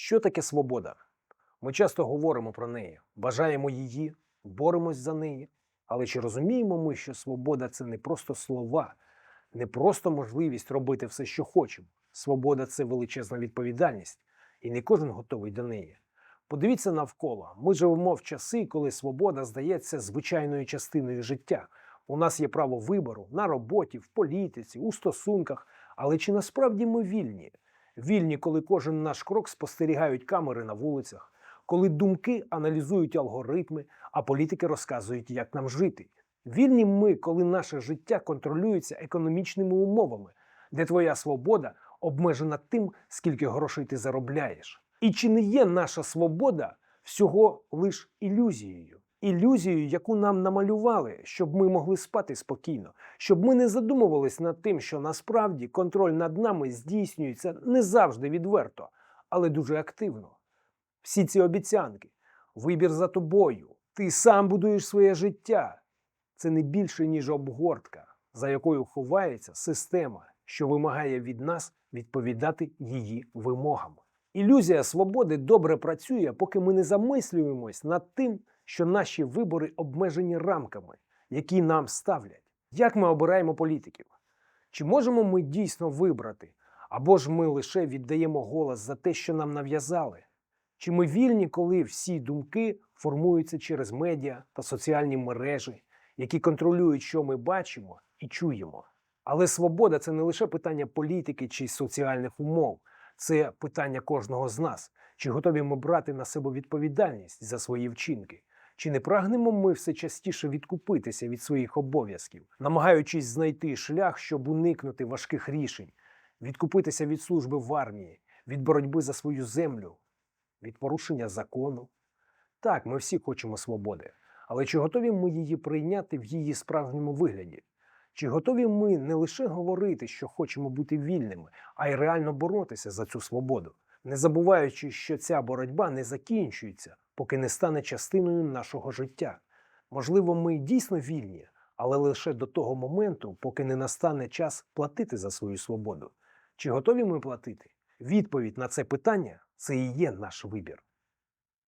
Що таке свобода? Ми часто говоримо про неї, бажаємо її, боремось за неї. Але чи розуміємо ми, що свобода це не просто слова, не просто можливість робити все, що хочемо. Свобода це величезна відповідальність, і не кожен готовий до неї. Подивіться навколо. Ми живемо в часи, коли свобода здається звичайною частиною життя. У нас є право вибору на роботі, в політиці, у стосунках. Але чи насправді ми вільні? Вільні, коли кожен наш крок спостерігають камери на вулицях, коли думки аналізують алгоритми, а політики розказують, як нам жити. Вільні ми, коли наше життя контролюється економічними умовами, де твоя свобода обмежена тим, скільки грошей ти заробляєш. І чи не є наша свобода всього лиш ілюзією? Ілюзією, яку нам намалювали, щоб ми могли спати спокійно, щоб ми не задумувались над тим, що насправді контроль над нами здійснюється не завжди відверто, але дуже активно. Всі ці обіцянки, вибір за тобою, ти сам будуєш своє життя. Це не більше, ніж обгортка, за якою ховається система, що вимагає від нас відповідати її вимогам. Ілюзія свободи добре працює, поки ми не замислюємось над тим, що наші вибори обмежені рамками, які нам ставлять. Як ми обираємо політиків? Чи можемо ми дійсно вибрати? Або ж ми лише віддаємо голос за те, що нам нав'язали? Чи ми вільні, коли всі думки формуються через медіа та соціальні мережі, які контролюють, що ми бачимо і чуємо? Але свобода це не лише питання політики чи соціальних умов, це питання кожного з нас. Чи готові ми брати на себе відповідальність за свої вчинки? Чи не прагнемо ми все частіше відкупитися від своїх обов'язків, намагаючись знайти шлях, щоб уникнути важких рішень, відкупитися від служби в армії, від боротьби за свою землю, від порушення закону? Так, ми всі хочемо свободи, але чи готові ми її прийняти в її справжньому вигляді? Чи готові ми не лише говорити, що хочемо бути вільними, а й реально боротися за цю свободу, не забуваючи, що ця боротьба не закінчується, поки не стане частиною нашого життя? Можливо, ми дійсно вільні, але лише до того моменту, поки не настане час платити за свою свободу. Чи готові ми платити? Відповідь на це питання це і є наш вибір.